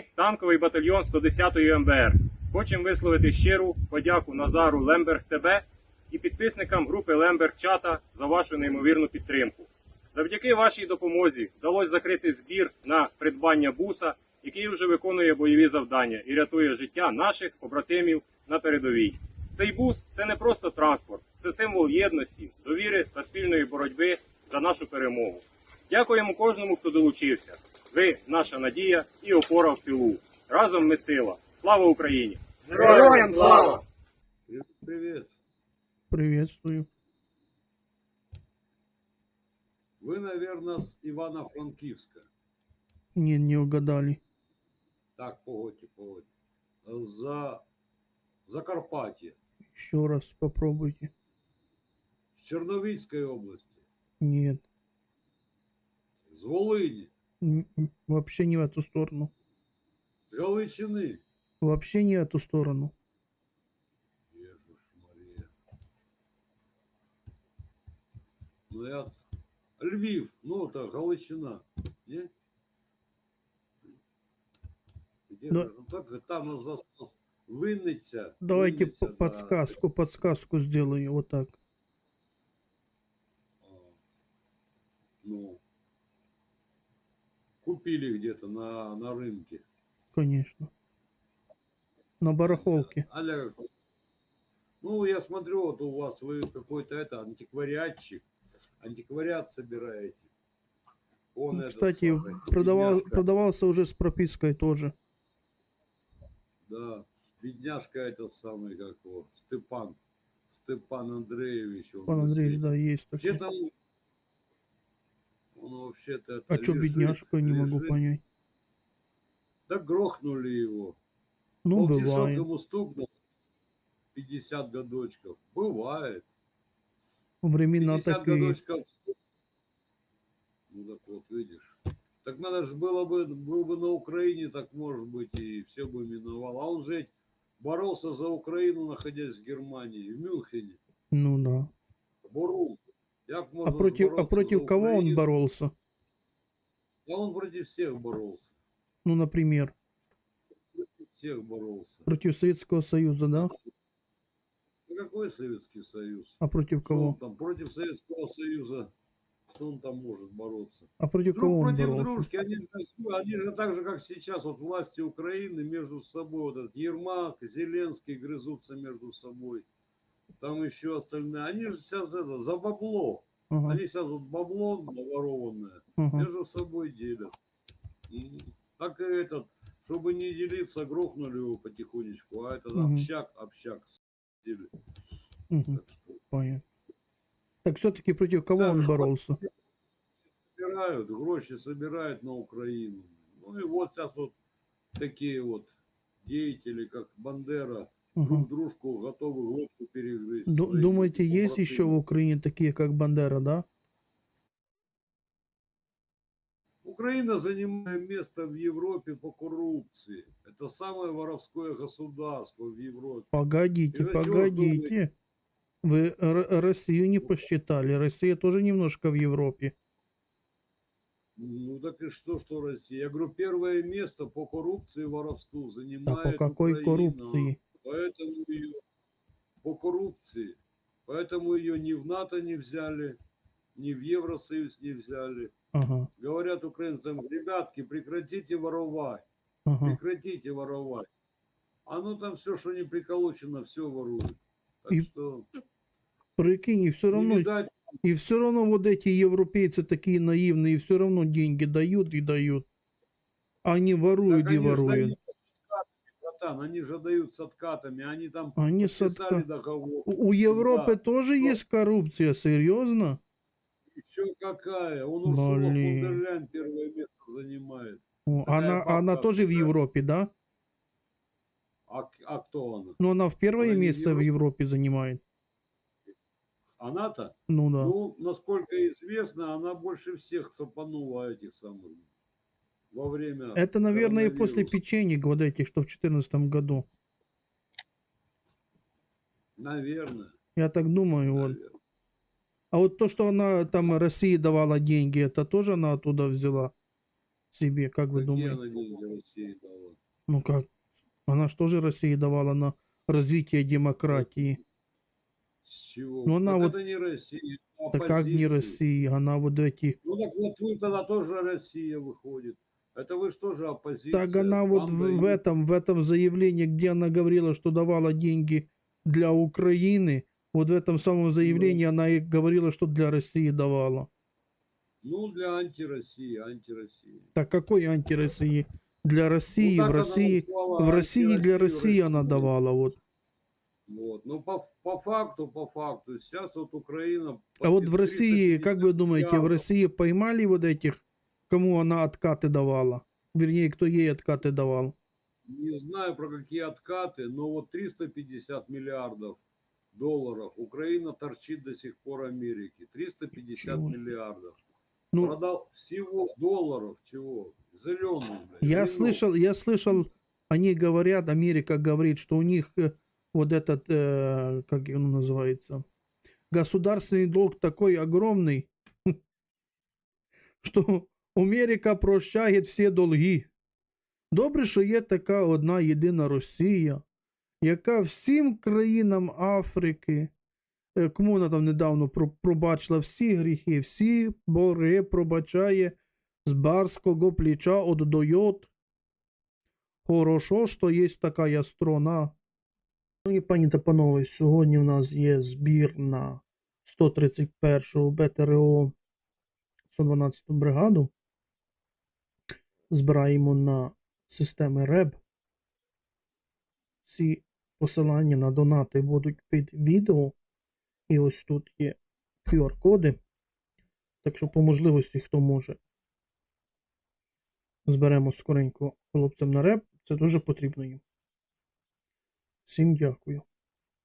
Танковий батальйон 110-ї МБР, хочемо висловити щиру подяку Назару Лемберг ТБ і підписникам групи Лемберг Чата за вашу неймовірну підтримку. Завдяки вашій допомозі вдалося закрити збір на придбання буса, який вже виконує бойові завдання і рятує життя наших побратимів на передовій. Цей бус це не просто транспорт, це символ єдності, довіри та спільної боротьби за нашу перемогу. Дякуємо кожному, хто долучився. Ви наша надія і опора в тилу. Разом ми сила. Слава Україні! Героям слава! Привет. Приветствую. Вы, наверное, с Ивано-Франкивска. Не, не угадали. Так, погодьте, погодьте. За Закарпатье, Еще раз попробуйте. с Черновицкой области, Нет. с Волыни, М, м, Вообще не в эту сторону. с Галичины. Вообще не в эту сторону. Ежуш Мария. Ну, я... Львив, ну, это Галичина. Не? Где же? Ну, так, там у нас Винниця. Давайте Винниця, по- да. подсказку, подсказку сделаю. Вот так. А, Ну, купили где-то на, на рынке. Конечно. На барахолке. Аля, ну, я смотрю, вот у вас вы какой-то это антиквариатчик. Антиквариат собираете. Он Ну, Кстати, самый, продавал, бедняжка. продавался уже с пропиской тоже. Да, бедняжка этот самый, как его, Степан. Степан Андреевич. он Пан Андреевич, да, есть Вообще там он вообще-то это А что лежит, бедняжка, не могу понять. Да грохнули его. Ну, Полтишок бывает. ему стукнул. 50 годочков. Бывает. Времена 50 такие. годочков. Ну так вот, видишь. Так надо же было бы, был бы на Украине, так может быть, и все бы миновало. А он же боролся за Украину, находясь в Германии, в Мюнхене. Ну да. Борол. А против, а против кого он боролся? Да он против всех боролся. Ну, например, Против всех боролся. против Советского Союза, да? Ну, какой Советский Союз? А против Что он кого? там против Советского Союза? Что он там может бороться? А против Друг кого он против боролся? дружки, они, же так- они же так же, как сейчас, вот власти Украины между собой, вот этот Ермак, Зеленский грызутся между собой, там еще остальные, они же сейчас это, за бабло, Ага, они сейчас вот бабло наворованное ага. между собой делят. М, Так и этот, чтобы не делиться, грохнули его потихонечку, а этот Мгм. общак, общак делит. мгм, Так что Понятно. Так все-таки против кого Да, он ну, боролся? собирают, гроши собирают на Украину. Ну и вот сейчас вот такие вот деятели, как Бандера, Друг дружку готовы глотку перегрызть. Ду- Думаете, есть еще в. Украине такие, как Бандера, да? Украина занимает место в Европе по коррупции. Это самое воровское государство в Европе. Погодите, Из-за чего погодите. Вы Россию не посчитали. Россия тоже немножко в Европе. Ну так и что, что Россия? Я говорю, первое место по коррупции и воровству А занимает по какой Украина. коррупции? Поэтому ее по коррупции. Поэтому ее ни в НАТО не взяли, ни в Евросоюз не взяли. Ага, Говорят украинцам, ребятки, прекратите воровать, ага. прекратите воровать. Оно там все, что не приколочено, все ворует. Так И что Прикинь, и все равно, видать, и все равно вот эти европейцы такие наивные, и все равно деньги дают и дают. Они воруют так и они ж воруют. Братан, они же дают с откатами, они там Они подписали отка- договор. У Европы Да. тоже Ну. есть коррупция, серьезно? Еще какая? Он Урсула фон дер первое место занимает. О, Такая Она, она тоже в. Европе, да? А, а кто она? Но она в первое Она в место в Европе. Европе занимает. Она-то? Ну да. Ну, насколько известно, она больше всех цапанула этих самых во время Это, наверное, после печенек вот этих, что в 2014 году. Наверное. Я так думаю, вот. наверное. А вот то, что она там России давала деньги, это тоже она оттуда взяла? себе, как вы Какие думаете? она деньги России дала? Ну как? Она же тоже России давала на развитие демократии. С чего? Ну, она так вот- это не Россия. Так как не. Россия? Она вот эти... Ну так вот вы тогда тоже Россия выходит. Это вы что же оппозиция? Так она вот в, в дают. этом, в этом заявлении, где она говорила, что давала деньги для Украины, вот в этом самом заявлении она и говорила, что для России давала. Ну, для антироссии, антироссии. Так какой антироссии? Для России, Ну, в России, в России для России она давала, вот. Вот. Ну, по, по факту, по факту, сейчас вот Украина... А вот в России, как вы 350 думаете, в. России поймали вот этих, кому она откаты давала? Вернее, кто ей откаты давал? Не знаю про какие откаты, но вот 350 миллиардов долларов Украина торчит до сих пор Америке. 350 Чего? миллиардов. Ну, Продал всего долларов, чего? Зеленый, блядь. Я вино. слышал, я слышал, они говорят, Америка говорит, что у них э, вот этот, э, как он называется, государственный долг такой огромный, що Америка прощає всі долги. Добре, що є така одна єдина Росія, яка всім країнам Африки, е, кому вона там недавно пробачила всі гріхи, всі борги пробачає з барського плеча отдает. Хорошо, що є така страна. Ну і пані та панове, сьогодні у нас є збір на 131 БТРО 112 бригаду. Збираємо на системи РЕБ. Всі посилання на донати будуть під відео. І ось тут є QR-коди. Так що по можливості, хто може, зберемо скоренько хлопцям на реп. Це дуже потрібно їм. Всім дякую.